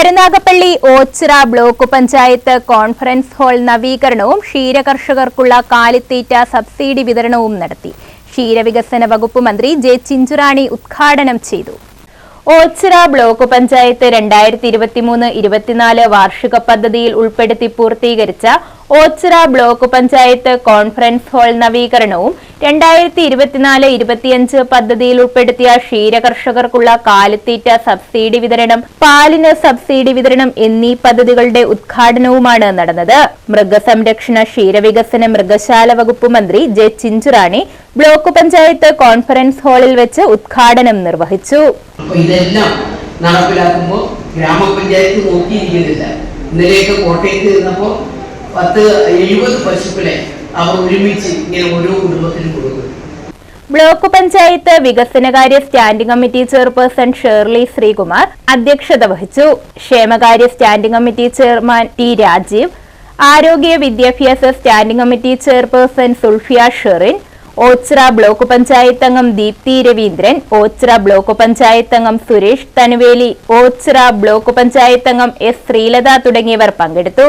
Karunagappally Ochira block panchayat conference hall നവീകരണവും ക്ഷീരകർഷകർക്കുള്ള കാലിത്തീറ്റ subsidy വിതരണവും നടത്തി. ക്ഷീരവികസന വകുപ്പ് മന്ത്രി ജെ ചിഞ്ചുറാണി ഉദ്ഘാടനം ചെയ്തു. ഓച്ചിറ ബ്ലോക്ക് പഞ്ചായത്ത് രണ്ടായിരത്തി ഇരുപത്തിമൂന്ന് ഇരുപത്തിനാല് വാർഷിക പദ്ധതിയിൽ ഉൾപ്പെടുത്തി പൂർത്തീകരിച്ച Ochira block panchayat conference hall നവീകരണവും രണ്ടായിരത്തി ഇരുപത്തിനാല് ഇരുപത്തിയഞ്ച് പദ്ധതിയിൽ ഉൾപ്പെടുത്തിയ ക്ഷീരകർഷകർക്കുള്ള കാലിത്തീറ്റ സബ്സിഡി വിതരണം പാലിന് സബ്സിഡി വിതരണം എന്നീ പദ്ധതികളുടെ ഉദ്ഘാടനവുമാണ് നടന്നത്. മൃഗസംരക്ഷണ ക്ഷീരവികസന മൃഗശാല വകുപ്പ് മന്ത്രി J Chinchurani block panchayat conference ഹാളിൽ വെച്ച് ഉദ്ഘാടനം നിർവഹിച്ചു. ഇതെല്ലാം നടപ്പിലാക്കുമ്പോൾ ഗ്രാമപഞ്ചായത്ത് നോക്കിയിരിക്കുന്നില്ല. ഇന്നലെയൊക്കെ കോട്ടയത്ത് ഇരുന്നപ്പോൾ പത്ത് എഴുപത് പശുക്കളെ അവർ ഒരുമിച്ച് ഇങ്ങനെ ഓരോ കുടുംബത്തിനും കൊടുക്കും. ബ്ലോക്ക് പഞ്ചായത്ത് വികസനകാര്യ standing committee chairperson Shirley Sreekumar അധ്യക്ഷത വഹിച്ചു. ക്ഷേമകാര്യ standing committee chairman T Rajeev ആരോഗ്യ വിദ്യാഭ്യാസ standing committee chairperson Sulfiya Sherin Ochira block panchayat അംഗം ദീപ്തി രവീന്ദ്രൻ ഓച്ചിറ ബ്ലോക്ക് പഞ്ചായത്ത് അംഗം സുരേഷ് തനുവേലി ഓച്ചിറ ബ്ലോക്ക് പഞ്ചായത്ത് അംഗം എസ് ശ്രീലത തുടങ്ങിയവർ പങ്കെടുത്തു.